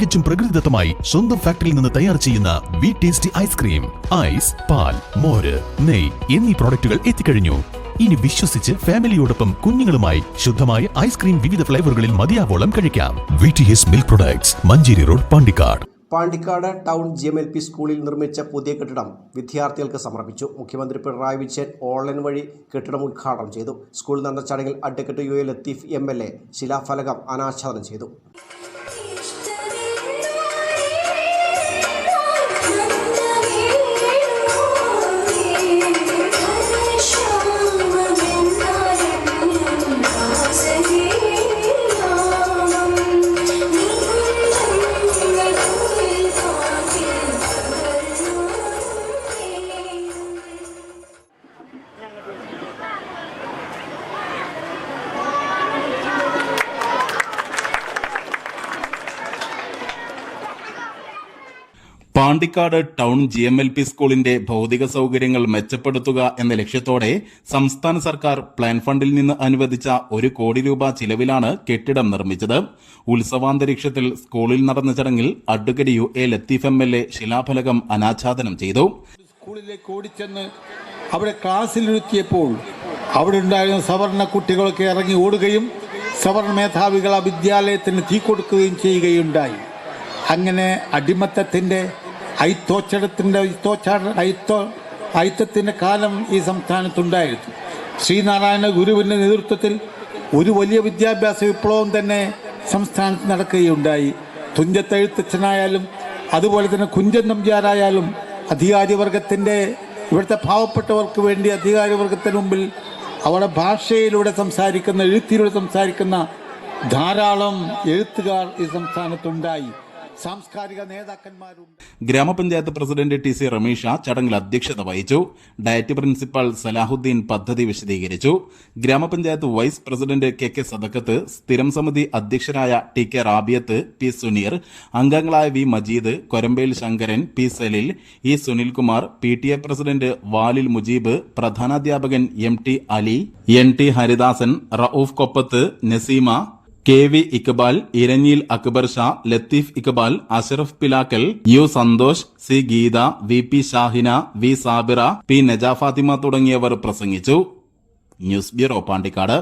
തികച്ചും പ്രകൃതിദത്തമായി സ്വന്തം ഫാക്ടറിയിൽ നിന്ന് തയ്യാർ ചെയ്യുന്ന വി ടേസ്റ്റി ഐസ്ക്രീം ഐസ് പാൽ മോര് നെയ് എന്നീ പ്രോഡക്റ്റുകൾ എത്തിക്കഴിഞ്ഞു. ഇനി വിശ്വസിച്ച് ഫാമിലിയോടൊപ്പം കുഞ്ഞുങ്ങളുമായി ശുദ്ധമായ ഐസ്ക്രീം വിവിധ ഫ്ലേവറുകളിൽ മതിയാവോളം കഴിക്കാം. V T S milk products Manjeri road Pandikkad. Pandikkad town G M L P സ്കൂളിൽ നിർമ്മിച്ച പുതിയ കെട്ടിടം വിദ്യാർത്ഥികൾക്ക് സമർപ്പിച്ചു. മുഖ്യമന്ത്രി പിണറായി വിജയൻ ഓൺലൈൻ വഴി കെട്ടിടം ഉദ്ഘാടനം ചെയ്തു. സ്കൂളിൽ നടന്ന ചടങ്ങിൽ advocate U A Latheef M L A ശിലാഫലകം അനാച്ഛാദനം ചെയ്തു. Pandikkad town G M L P സ്കൂളിന്റെ ഭൗതിക സൗകര്യങ്ങൾ മെച്ചപ്പെടുത്തുക എന്ന ലക്ഷ്യത്തോടെ സംസ്ഥാന സർക്കാർ പ്ലാൻ ഫണ്ടിൽ നിന്ന് അനുവദിച്ച ഒരു കോടി രൂപ ചിലവിലാണ് കെട്ടിടം നിർമ്മിച്ചത്. ഉത്സവാന്തരീക്ഷത്തിൽ സ്കൂളിൽ നടന്ന ചടങ്ങിൽ advocate U A Latheef M L A ശിലാഫലകം അനാച്ഛാദനം ചെയ്തു. സ്കൂളിലേക്ക് ഓടിച്ചെന്ന് അവിടെ ക്ലാസ്സിലിരുത്തിയപ്പോൾ അവിടെ ഉണ്ടായിരുന്ന സവർണ കുട്ടികളൊക്കെ ഇറങ്ങി ഓടുകയും സവർണ മേധാവികൾ ആ വിദ്യാലയത്തിന് തീ കൊടുക്കുകയും ചെയ്യുകയുണ്ടായി. അങ്ങനെ അടിമത്തത്തിന്റെ ഐത്തോച്ചടത്തിന്റെ ഐത്തോച്ചാ ഐത്തോ ഐത്തത്തിന്റെ കാലം ഈ സംസ്ഥാനത്തുണ്ടായിരുന്നു. ശ്രീനാരായണ ഗുരുവിന്റെ നേതൃത്വത്തിൽ ഒരു വലിയ വിദ്യാഭ്യാസ വിപ്ലവം തന്നെ സംസ്ഥാനത്ത് നടക്കുകയുണ്ടായി. തുഞ്ചത്തെഴുത്തച്ഛനായാലും അതുപോലെ തന്നെ കുഞ്ചൻ നമ്പ്യാരായാലും അധികാരിവർഗത്തിന്റെ ഇവിടുത്തെ പാവപ്പെട്ടവർക്ക് വേണ്ടി അധികാരിവർഗത്തിന് മുമ്പിൽ അവരുടെ ഭാഷയിലൂടെ സംസാരിക്കുന്ന എഴുത്തിലൂടെ സംസാരിക്കുന്ന ധാരാളം എഴുത്തുകാർ ഈ സംസ്ഥാനത്തുണ്ടായി. സാംസ്കാരിക നേതാക്കന്മാരുണ്ട്. ഗ്രാമപഞ്ചായത്ത് പ്രസിഡന്റ് ടി സി റമീഷ ചടങ്ങിൽ അധ്യക്ഷത വഹിച്ചു. ഡയറ്റ് പ്രിൻസിപ്പൽ സലാഹുദ്ദീൻ പദ്ധതി വിശദീകരിച്ചു. ഗ്രാമപഞ്ചായത്ത് vice president K K Sadakkath സ്ഥിരം സമിതി അധ്യക്ഷരായ T K Rabiyath P Suneer അംഗങ്ങളായ V Majeed Korambel Sankaran P Salil E Sunilkumar P T A president Valil Mujeeb പ്രധാനാധ്യാപകൻ M T Ali N T Haridasan Rauf Koppath Naseema K V Iqbal Iranjil Akbar Shah Latheef Iqbal Ashraf Pilakkal U Santhosh C Geetha V P Shahina V Sabira P Najafathima തുടങ്ങിയവർ പ്രസംഗിച്ചു. News bureau Pandikkad.